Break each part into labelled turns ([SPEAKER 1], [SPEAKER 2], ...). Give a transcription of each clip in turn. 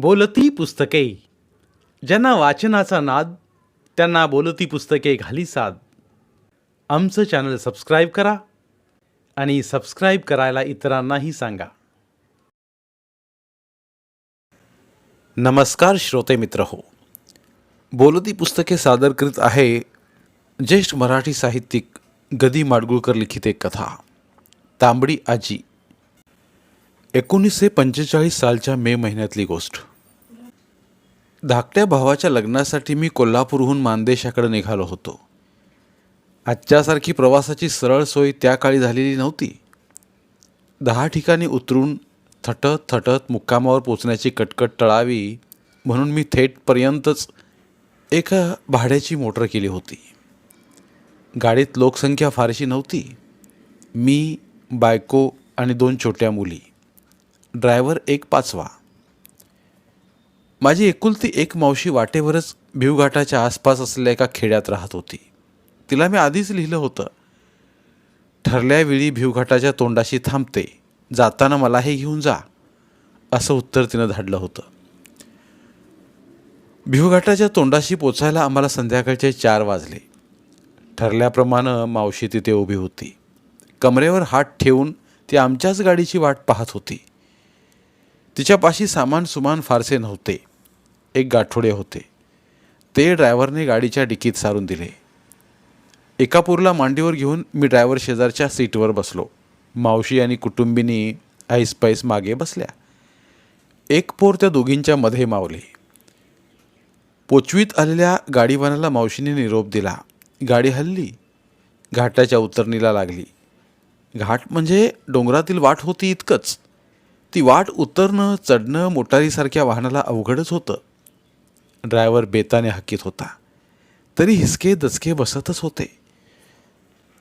[SPEAKER 1] बोलती पुस्तके. ज्यांना वाचनाचा नाद त्यांना बोलती पुस्तके घाली साद. आमचं चॅनल सबस्क्राईब करा आणि सबस्क्राईब करायला इतरांनाही सांगा. नमस्कार श्रोते मित्र हो. बोलती पुस्तके सादर करीत आहे ज्येष्ठ मराठी साहित्यिक गदी माडगुळकर लिखित एक कथा. तांबडी आजी. एकोणीसशे पंचेचाळीस सालच्या मे महिन्यातली गोष्ट. धाकट्या भावाच्या लग्नासाठी मी कोल्हापूरहून मानदेशाकडे निघालो होतो. आजच्यासारखी प्रवासाची सरळ सोय त्या काळी झालेली नव्हती. दहा ठिकाणी उतरून थटत थटत मुक्कामावर पोचण्याची कटकट टळावी म्हणून मी थेटपर्यंतच एका भाड्याची मोटर केली होती. गाडीत लोकसंख्या फारशी नव्हती. मी बायको आणि दोन छोट्या मुली. ड्रायव्हर एक पाचवा. माझी एकुलती एक मावशी वाटेवरच भिवघाटाच्या आसपास असलेल्या एका खेड्यात राहत होती. तिला मी आधीच लिहिलं होतं ठरल्या वेळी भिवघाटाच्या तोंडाशी थांबते जाताना मला हे घेऊन जा असं उत्तर तिनं धाडलं होतं. भिवघाटाच्या तोंडाशी पोचायला आम्हाला संध्याकाळचे चार वाजले. ठरल्याप्रमाणे मावशी तिथे उभी होती. कमरेवर हात ठेवून ती आमच्याच गाडीची वाट पाहत होती. तिच्यापाशी सामान सुमान फारसे नव्हते. एक गाठोडे होते. ते ड्रायव्हरने गाडीच्या डिकीत सारून दिले. एका पोरला मांडीवर घेऊन मी ड्रायव्हर शेजारच्या सीटवर बसलो. मावशी आणि कुटुंबिनी ऐसपैस मागे बसल्या. एक पोर त्या दोघींच्या मध्ये मावले. पोचवीत आलेल्या गाडीवानाला मावशीने निरोप दिला. गाडी हल्ली. घाटाच्या उतरणीला लागली. घाट म्हणजे डोंगरातील वाट होती इतकंच. ती वाट उतरणं चढणं मोटारीसारख्या वाहनाला अवघडच होतं. ड्रायव्हर बेताने हकीत होता. तरी हिसके दचके बसतच होते.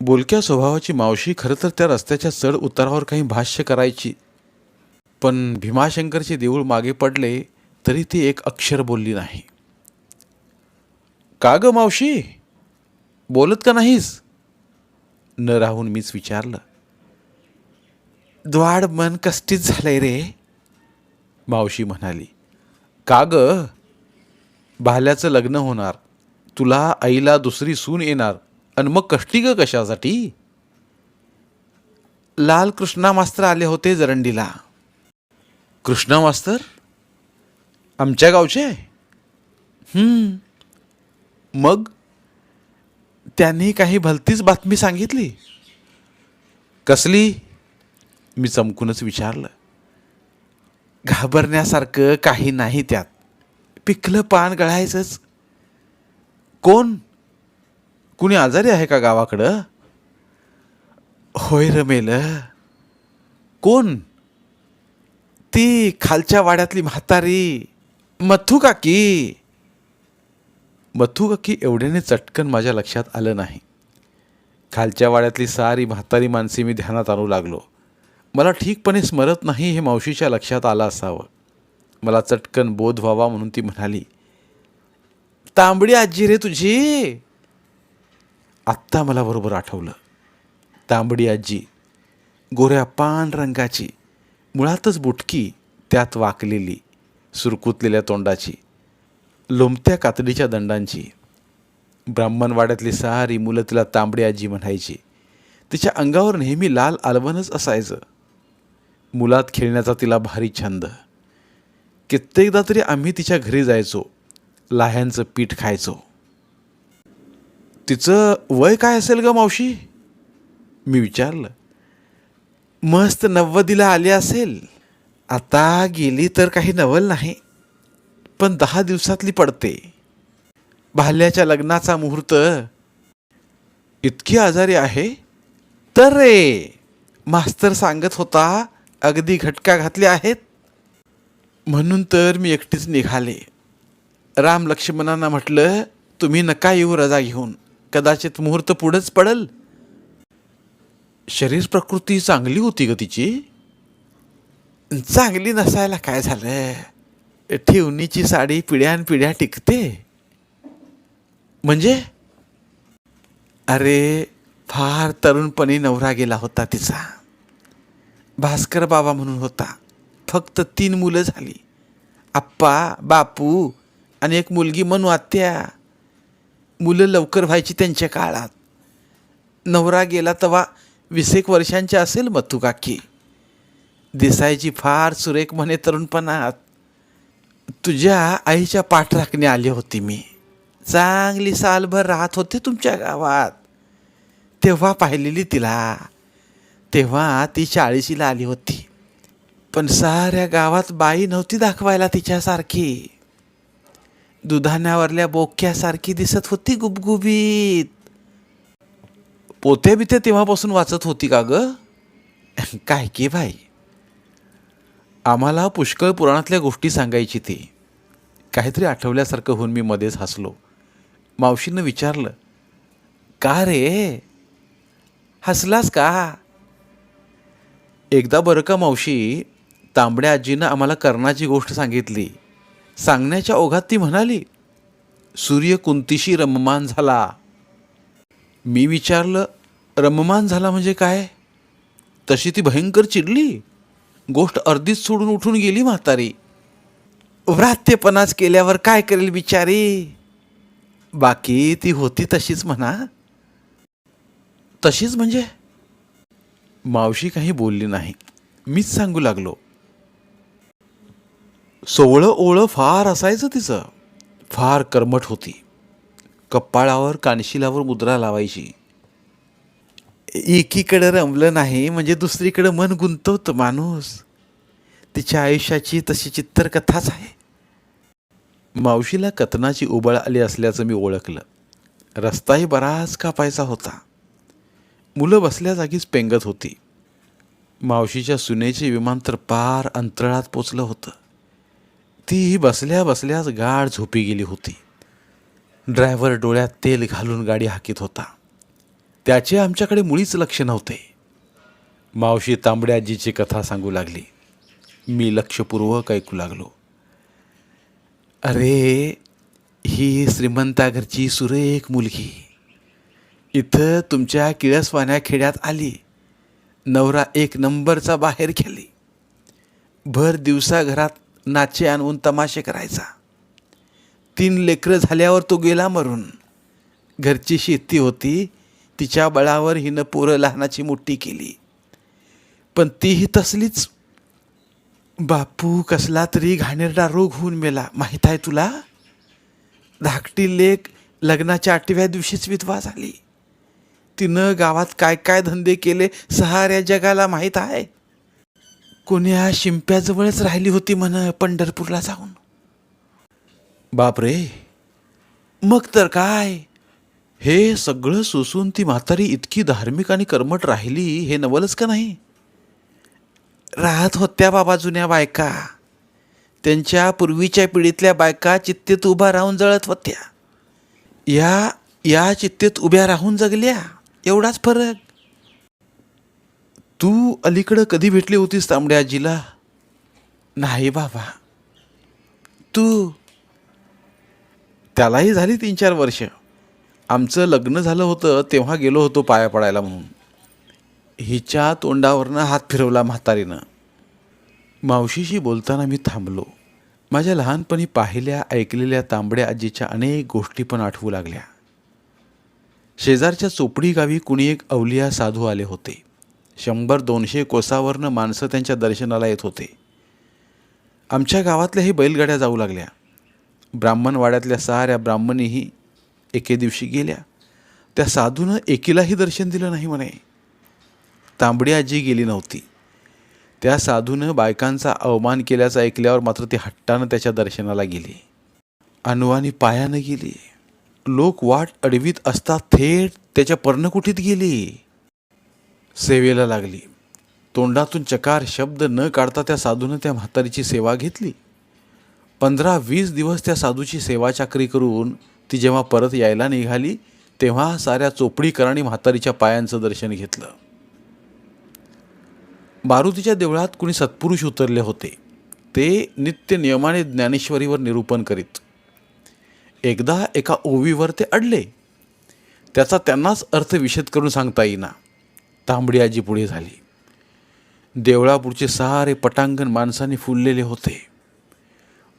[SPEAKER 1] बोलक्या स्वभावाची मावशी खरं तर त्या रस्त्याच्या चढ उतारावर काही भाष्य करायची. पण भीमाशंकरचे देऊळ मागे पडले तरी ती एक अक्षर बोलली नाही. का ग मावशी बोलत का नाहीस? न राहून मीच विचारलं. द्वाड मन कष्टीत झालंय रे मावशी म्हणाली. का ग? भाल्याचं लग्न होणार. तुला आईला दुसरी सून येणार. आणि मग कष्टी ग कशासाठी? लाल कृष्णा मास्तर आले होते जरंडीला. कृष्णा मास्तर? आमच्या गावचे मग? त्यांनी काही भलतीच बातमी सांगितली. कसली? मी चमकूनच विचारलं. घाबरण्यासारखं काही नाही त्यात. पिकलं पान गळायचंच. कोण? कुणी आजारी आहे का गावाकडं? होय रमेल कोण? ती खालच्या वाड्यातली म्हातारी. मथू काकी. मथू काकी एवढ्याने चटकन माझ्या लक्षात आलं नाही. खालच्या वाड्यातली सारी म्हातारी माणसे मी ध्यानात आणू लागलो. मला ठीकपणे स्मरत नाही हे मावशीच्या लक्षात आलं असावं. मला चटकन बोध व्हावा म्हणून ती म्हणाली तांबडी आजी रे तुझी. आत्ता मला बरोबर आठवलं. तांबडी आजी गोऱ्या पान रंगाची मुळातच बुटकी त्यात वाकलेली सुरकुतलेल्या तोंडाची लोंबत्या कातडीच्या दंडांची ब्राह्मणवाड्यातली सारी मुलं तिला तांबडी आजी म्हणायची. तिच्या अंगावर नेहमी लाल आलवणच असायचं. मुलात खेळण्याचा तिला भारी छंद. कित्येकदा तरी आम्ही तिच्या घरी जायचो लाह्यांचं पीठ खायचो. तिचं वय काय असेल ग मावशी? मी विचारलं. मस्त नव्वदीला आली असेल. आता गेली तर काही नवल नाही पण दहा दिवसातली पडते. भाल्याच्या लग्नाचा मुहूर्त इतकी आजारी आहे? तर रे मास्तर सांगत होता अगदी घटका घातल्या आहेत. म्हणून तर मी एकटीच निघाले. राम लक्ष्मणांना म्हटलं तुम्ही नका येऊ रजा घेऊन. कदाचित मुहूर्त पुढंच पडल. शरीर प्रकृती चांगली होती ग तिची? चांगली नसायला काय झालं? ठेवणीची साडी पिढ्यान पिढ्या टिकते. म्हणजे? अरे फार तरुणपणी नवरा गेला होता तिचा. भास्कर बाबा म्हणून होता. फक्त तीन मुलं झाली. आप्पा बापू आणि एक मुलगी म्हणू आत्या. मुलं लवकर व्हायची त्यांच्या काळात. नवरा गेला तेव्हा वीस एक वर्षांची असेल मथू काकी. दिसायची फार सुरेख म्हणे तरुणपणात. तुझ्या आईच्या पाठराखणी आली होती मी. चांगली सालभर राहत होते तुमच्या गावात. तेव्हा पाहिलेली तिला. तेव्हा ती चाळीशीला आली होती. पण साऱ्या गावात बाई नव्हती दाखवायला तिच्यासारखी. दुधाण्यावरल्या बोक्यासारखी दिसत होती गुबगुबीत. पोते बिते तेव्हापासून वाचत होती का ग? काय की भाई आम्हाला पुष्कळ पुराणातल्या गोष्टी सांगायची ती. काहीतरी आठवल्यासारखं होऊन मी मध्येच हसलो. मावशीनं विचारलं का रे? हसलास का? एकदा बरं का मावशी तांबड्या आजीनं आम्हाला कर्णाची गोष्ट सांगितली. सांगण्याच्या ओघात ती म्हणाली सूर्य कुंतीशी रममान झाला. मी विचारलं रममान झाला म्हणजे काय? तशी ती भयंकर चिडली. गोष्ट अर्धीच सोडून उठून गेली म्हातारी. व्रात्यपणाच केल्यावर काय करेल बिचारी? बाकी ती होती तशीच म्हणा. तशीच म्हणजे? मावशी काही बोलली नाही. मीच सांगू लागलो. सोवळं ओळं फार असायचं तिचं. फार कर्मठ होती. कपाळावर कानशिलावर मुद्रा लावायची. एकीकडं रमलं नाही म्हणजे दुसरीकडं मन गुंतवतं माणूस. तिच्या आयुष्याची तशी चित्तरकथाच आहे. मावशीला कथनाची उबळ आली असल्याचं मी ओळखलं. रस्ताही बराच कापायचा होता. मुलं बसल्या जागीच पेंगत होती. मावशीच्या सुनेचे विमान तर पार अंतराळात पोचलं होतं. ती बसल्या बसल्याच गाढ झोपी गेली होती. ड्रायव्हर डोळ्यात तेल घालून गाडी हाकीत होता. त्याचे आमच्याकडे मुळीच लक्ष नव्हते. मावशी तांबड्याजीची कथा सांगू लागली. मी लक्षपूर्वक ऐकू लागलो. अरे ही श्रीमंताघरची सुरेख मुलगी. इथं तुमच्या किळसवाण्या खेड्यात आली. नवरा एक नंबरचा बाहेर खेळली. भर दिवसा घरात नाचे आणून तमाशे करायचा. तीन लेकरं झाल्यावर तो गेला मरून. घरची शेती होती तिच्या बळावर हिनं पोरं लहानाची मोठी केली. पण तीही तसलीच. बापू कसला तरी घाणेरडा रोग होऊन मेला. माहीत आहे तुला? धाकटी लेक लग्नाच्या आठव्या दिवशीच विधवा झाली. तिनं गावात काय काय धंदे केले सहाऱ्या जगाला माहीत आहे. कोण्या शिंप्याजवळच राहिली होती म्हण पंढरपूरला जाऊन. बापरे. मग तर काय? हे सगळं सोसून ती म्हातारी इतकी धार्मिक आणि कर्मठ राहिली हे नवलच का नाही? राहत होत्या बाबा जुन्या बायका. त्यांच्या पूर्वीच्या पिढीतल्या बायका चित्तेत उभा राहून जळत होत्या. या या चित्तेत उभ्या राहून जगल्या. एवढाच फरक. तू अलीकडं कधी भेटली होतीस तांबड्या आजीला? नाही बाबा. तू? त्यालाही झाली तीन चार वर्ष. आमचं लग्न झालं होतं तेव्हा गेलो होतो पाया पडायला म्हणून. हिच्या तोंडावरनं हात फिरवला म्हातारीनं. मावशीशी बोलताना मी थांबलो. माझ्या लहानपणी पाहिल्या ऐकलेल्या तांबड्या आजीच्या अनेक गोष्टी पण आठवू लागल्या. शेजारच्या चोपडी गावी कुणी एक अवलिया साधू आले होते. शंभर दोनशे कोसावरनं माणसं त्यांच्या दर्शनाला येत होते. आमच्या गावातल्याही बैलगाड्या जाऊ लागल्या. ब्राह्मणवाड्यातल्या साऱ्या ब्राह्मणीही एके दिवशी गेल्या. त्या साधूनं एकीलाही दर्शन दिलं नाही म्हणे. तांबडी आजी गेली नव्हती. त्या साधूनं बायकांचा अवमान केल्याचं ऐकल्यावर मात्र ती हट्टानं त्याच्या दर्शनाला गेली. अनुवानी पायानं गेली. लोक वाट अडवीत असता थेट त्याच्या पर्णकुटीत गेली. सेवेला लागली. तोंडातून चकार शब्द न काढता त्या साधूनं त्या म्हातारीची सेवा घेतली. पंधरा वीस दिवस त्या साधूची सेवा चाकरी करून ती जेव्हा परत यायला निघाली तेव्हा साऱ्या चोपडीकरांनी म्हातारीच्या पायांचं दर्शन घेतलं. मारुतीच्या देवळात कुणी सत्पुरुष उतरले होते. ते नित्य नियमाने ज्ञानेश्वरीवर निरूपण करीत. एकदा एका ओवीवर ते अडले. त्याचा त्यांनाच अर्थ विशद करून सांगता येईना. तांबडी आजी पुढे झाली. देवळापुढचे सारे पटांगण माणसाने फुललेले होते.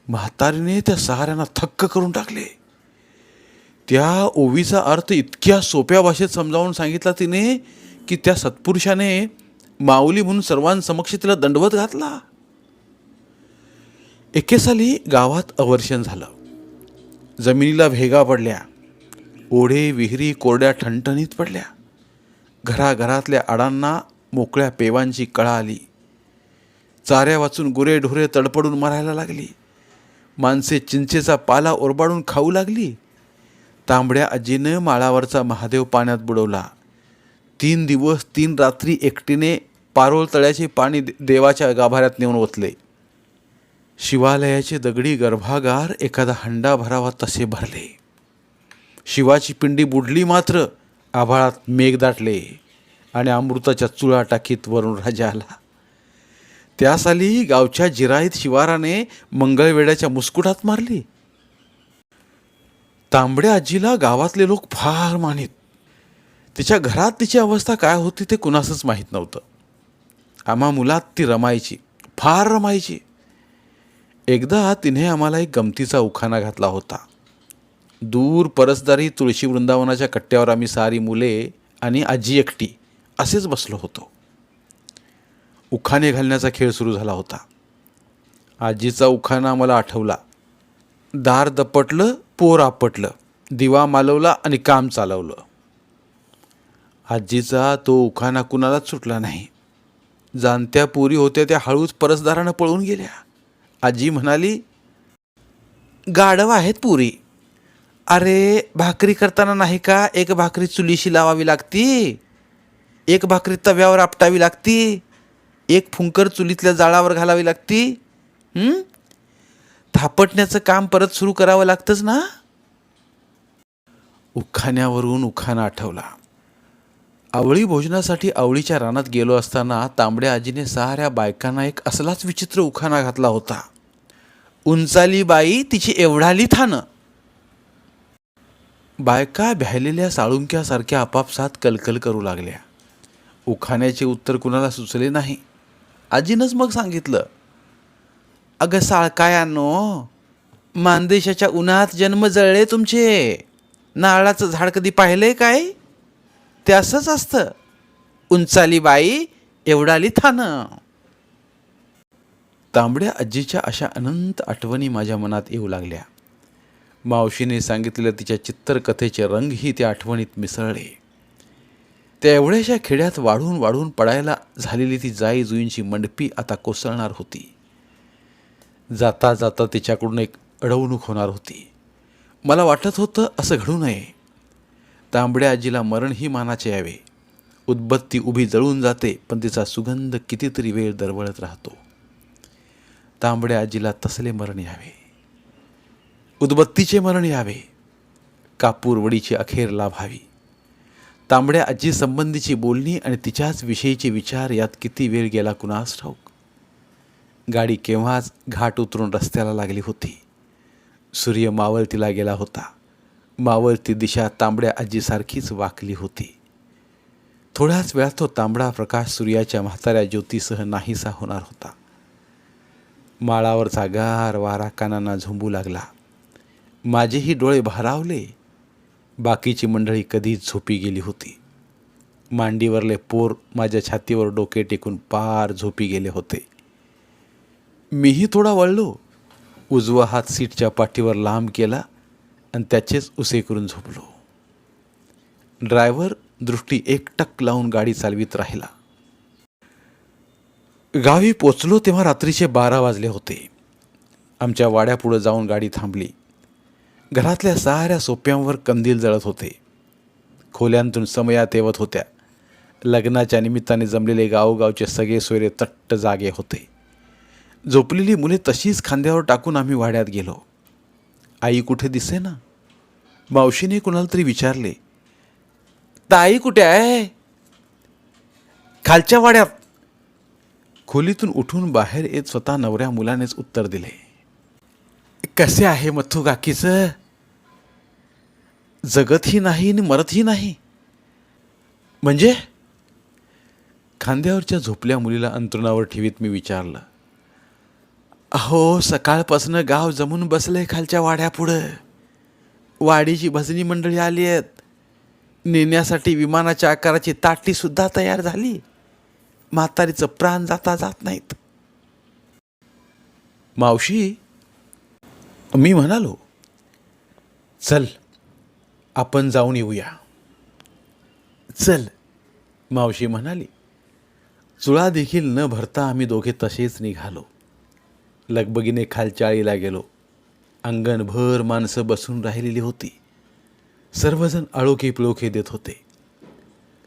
[SPEAKER 1] म्हातारीने त्या सहाऱ्यांना थक्क करून टाकले. त्या ओवीचा अर्थ इतक्या सोप्या भाषेत समजावून सांगितला तिने की त्या सत्पुरुषाने माऊली म्हणून सर्वांसमक्ष तिला दंडवत घातला. एके साली गावात अवर्षण झालं. जमिनीला भेगा पडल्या. ओढे विहिरी कोरड्या ठणठणीत पडल्या. घराघरातल्या आडांना मोकळ्या पेवांची कळा आली. चाऱ्या वाचून गुरे ढोरे तडपडून मरायला लागली. माणसे चिंचेचा पाला ओरबाडून खाऊ लागली. तांबड्या आजीनं माळावरचा महादेव पाण्यात बुडवला. तीन दिवस तीन रात्री एकटीने पारोळ तळ्याचे पाणी दे- देवाच्या गाभाऱ्यात नेऊन ओतले. शिवालयाचे दगडी गर्भागार एखादा हंडा भरावा तसे भरले. शिवाची पिंडी बुडली मात्र आभाळात मेघ दाटले आणि अमृताच्या चुळा टाकीत वरून राजा आला. त्या साली गावच्या जिराईत शिवाराने मंगळवेड्याच्या मुस्कुटात मारली. तांबड्या आजीला गावातले लोक फार मानित. तिच्या घरात तिची अवस्था काय होती ते कुणासच माहीत नव्हतं. आम्हा मुलात ती रमायची फार रमायची. एकदा तिने आम्हाला एक गमतीचा उखाणा घातला होता. दूर परसदारी तुळशी वृंदावनाच्या कट्ट्यावर आम्ही सारी मुले आणि आजी एकटी असेच बसलो होतो. उखाणे घालण्याचा खेळ सुरू झाला होता. आजीचा उखाणा मला आठवला. दार दपटलं पोर आपटलं दिवा मालवला आणि काम चालवलं. आजीचा तो उखाणा कुणालाच सुटला नाही. जाणत्या पुरी होत्या त्या हळूच परसदारानं पळून गेल्या. आजी म्हणाली गाढव आहेत पुरी. अरे भाकरी करताना नाही का एक भाकरी चुलीशी लावावी लागती? एक भाकरी तव्यावर आपटावी लागती? एक फुंकर चुलीतल्या जाळावर घालावी लागती? थापटण्याचं काम परत सुरू करावं लागतंच ना? उखाण्यावरून उखाणा आठवला. आवळी भोजनासाठी आवळीच्या रानात गेलो असताना तांबड्या आजीने साऱ्या बायकांना एक असलाच विचित्र उखाणा घातला होता. उंचाली बाई तिची एवढाली थानं. बायका भ्यालेल्या साळुंक्यासारख्या आपापसात कलकल करू लागल्या. उखाण्याचे उत्तर कुणाला सुचले नाही. आजीनंच मग सांगितलं अगं साळकायानो मानदेशाच्या उन्हात जन्म जळले तुमचे. नारळाचं झाड कधी पाहिलंय काय? ते असंच असतं. उंचाली बाई एवढाली थानं. तांबड्या आजीच्या अशा अनंत आठवणी माझ्या मनात येऊ लागल्या. मावशीने सांगितलेल्या तिच्या चित्तरकथेचे रंगही त्या आठवणीत मिसळले. त्या एवढ्याशा खेड्यात वाढून वाढून पडायला झालेली ती जाई जुईंची मंडपी आता कोसळणार होती. जाता जाता तिच्याकडून एक अडवणूक होणार होती. मला वाटत होतं असं घडू नये. तांबड्या आजीला मरणही मानाचे यावे. उदबत्ती उभी जळून जाते पण तिचा सुगंध कितीतरी वेळ दरवळत राहतो. तांबड्या आजीला तसले मरण यावे. उदबत्तीचे मरण यावे. कापूर वडीची अखेर लाभावी तांबड्या आजी संबंधीची बोलणी आणि तिच्याच विषयीचे विचार यात किती वेळ गेला कुणास ठाऊक? गाडी केव्हाच घाट उतरून रस्त्याला लागली होती. सूर्य मावळतीला गेला होता. मावळती दिशा तांबड्या आजीसारखीच वाकली होती. थोड्याच वेळात तो तांबडा प्रकाश सूर्याच्या म्हाताऱ्या ज्योतीसह नाहीसा होणार होता. माळावरचा गार वारा कानांना झोंबू लागला. माझेही डोळे भारावले. बाकीची मंडळी कधीच झोपी गेली होती. मांडीवरले पोर माझ्या छातीवर डोके टेकून पार झोपी गेले होते. मीही थोडा वळलो. उजवा हात सीटच्या पाठीवर लांब केला. आणि त्याचेच उसे करून झोपलो. ड्रायव्हर दृष्टी एकटक लावून गाडी चालवित राहिला. गावी पोचलो तेव्हा रात्रीचे बारा वाजले होते. आमच्या वाड्यापुढं जाऊन गाडी थांबली. घरातल्या साऱ्या सोप्यांवर कंदील जळत होते. खोल्यांतून समयात येवत होत्या. लग्नाच्या निमित्ताने जमलेले गावोगावचे सगळे सोयरे तट्ट जागे होते. झोपलेली मुले तशीच खांद्यावर टाकून आम्ही वाड्यात गेलो. आई कुठे दिसे ना? मावशीने कुणाला तरी विचारले ताई कुठे आहे? खालच्या वाड्यात. खोलीतून उठून बाहेर येत स्वतः नवऱ्या मुलानेच उत्तर दिले कसे आहे मथू काकीचं? जगतही नाही आणि मरतही नाही. म्हणजे? खांद्यावरच्या झोपल्या मुलीला अंतरुणावर ठेवीत मी विचारलं अहो सकाळपासनं गाव जमून बसलं आहे खालच्या वाड्यापुढं. वाडीची भजनी मंडळी आली आहेत. नेण्यासाठी विमानाच्या आकाराची ताटीसुद्धा तयार झाली. म्हातारीचं प्राण जाता जात नाहीत. मावशी मी म्हणालो चल आपण जाऊन येऊया. चल मावशी म्हणाली. चुळा देखील न भरता आम्ही दोघे तसेच निघालो. लगबगीने खालच्या आळीला गेलो. अंगणभर माणसं बसून राहिलेली होती. सर्वजण आळोखे पिळोखे देत होते.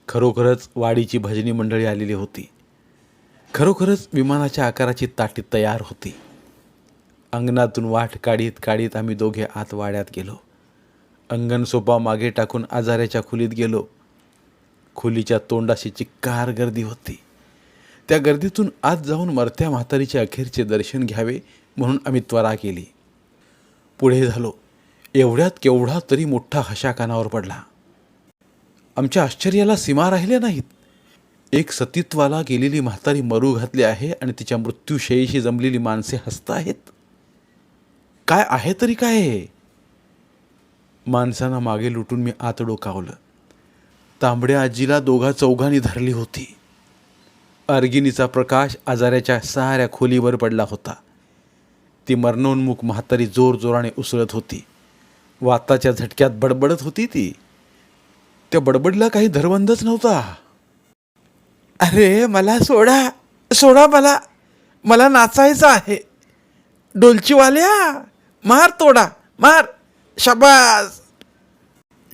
[SPEAKER 1] खरोखरच वाडीची भजनी मंडळी आलेली होती. खरोखरच विमानाच्या आकाराची ताटी तयार होती. अंगणातून वाट काढीत काढीत आम्ही दोघे आत वाड्यात गेलो. अंगण सोपा मागे टाकून आजाऱ्याच्या खोलीत गेलो. खोलीच्या तोंडाशी चिक्कार गर्दी होती. त्या गर्दीतून आत जाऊन मरत्या म्हातारीचे अखेरचे दर्शन घ्यावे म्हणून आम्ही त्वरा केली. पुढे झालो. एवढ्यात केवढा तरी मोठा हशा कानावर पडला. आमच्या आश्चर्याला सीमा राहिल्या नाहीत. एक सतीत्वाला गेलेली म्हातारी मरू घातली आहे आणि तिच्या मृत्यूशयीशी जमलेली माणसे हसत आहेत. काय आहे तरी काय हे? माणसांना मागे लुटून मी आत डोकावलं. तांबड्या आजीला दोघा चौघांनी धरली होती. अर्गिनीचा प्रकाश आजाऱ्याच्या साऱ्या खोलीवर पडला होता. ती मरणोन्मुख म्हातारी जोर जोराने उसळत होती. वाताच्या झटक्यात बडबडत होती ती. त्या बडबडला काही धरबंधच नव्हता. अरे मला सोडा सोडा मला मला नाचायचं आहे. डोलचीवाल्या मार तोडा मार शबास.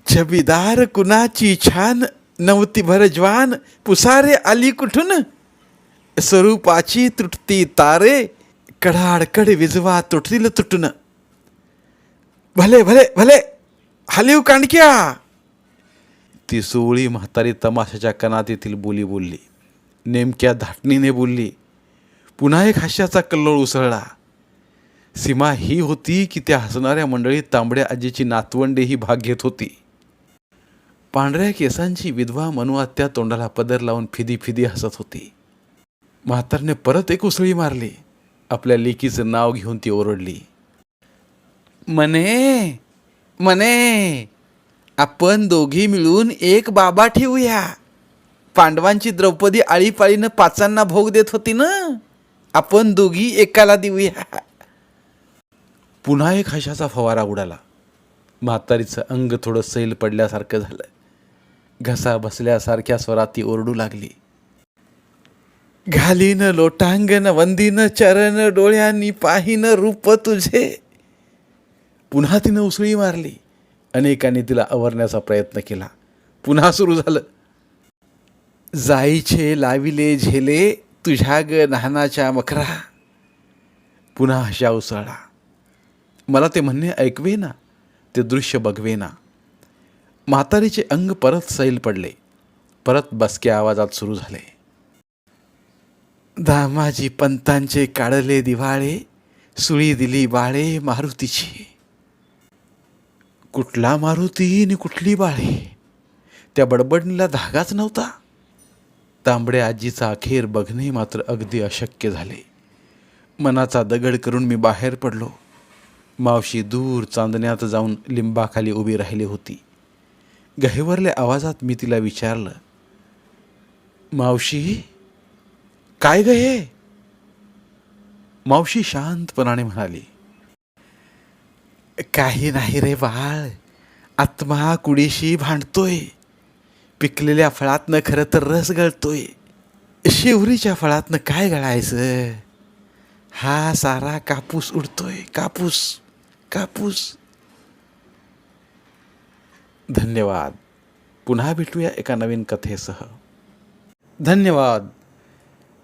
[SPEAKER 1] छबीदार कुणाची छान नवती भर ज्वान पुसारे आली कुठून? स्वरूपाची तुटती तारे कडाडकड विजवा तुटतील तुटून भले भले भले हलिव कांडक्या ती सोळी म्हातारी तमाशाच्या कणात येथील बोली बोलली नेमक्या धाटणीने बोलली पुन्हा एक हास्याचा कल्लोळ उसळला सीमा ही होती की त्या हसणाऱ्या मंडळीत तांबड्या आजीची नातवंडेही भाग घेत होती पांढऱ्या केसांची विधवा मनुआत्या तोंडाला पदर लावून फिदी फिदी हसत होती म्हातारने परत एक उसळी मारली. आपल्या लेकीचं नाव घेऊन ती ओरडली. मने मने आपण दोघी मिळून एक बाबा ठेवूया. पांडवांची द्रौपदी आळीपाळीनं पाचांना भोग देत होती ना? आपण दोघी एकाला देऊया. पुन्हा एक हशाचा फवारा उडाला. म्हातारीचं अंग थोडं सैल पडल्यासारखं झालं. घसा बसल्यासारख्या स्वरात ती ओरडू लागली. घालीन लोटांगन वंदीन चरण डोळ्यांनी पाहिन रूप तुझे. पुन्हा तिनं उसळी मारली. अनेकांनी तिला आवरण्याचा प्रयत्न केला. पुन्हा सुरू झालं. जाईचे लाविले झेले तुझ्या ग नाहनाच्या मखरा. पुन्हा हशा उसळला. मला ते म्हणणे ऐकवे ना ते दृश्य बघवे ना. म्हातारीचे अंग परत सैल पडले. परत बसक्या आवाजात सुरू झाले. दामाजी पंतांचे काढले दिवाळे सुळी दिली बाळे मारुतीची. कुठला मारुती आणि कुठली बाळे? त्या बडबडणीला धागाच नव्हता. तांबड्या आजीचा अखेर बघणे मात्र अगदी अशक्य झाले. मनाचा दगड करून मी बाहेर पडलो. मावशी दूर चांदण्यात जाऊन लिंबाखाली उभी राहिली होती. गहेवरल्या आवाजात मी तिला विचारलं मावशी काय ग हे? मावशी शांतपणाने म्हणाली काही नाही रे बाळ आत्मा कुडीशी भांडतोय. पिकलेल्या फळातनं खरं तर रस गळतोय. शिवरीच्या फळातनं काय गळायचं? हा सारा कापूस उडतोय. कापूस कापूस. धन्यवाद. पुन्हा भेटूया एका नवीन कथेसह. धन्यवाद.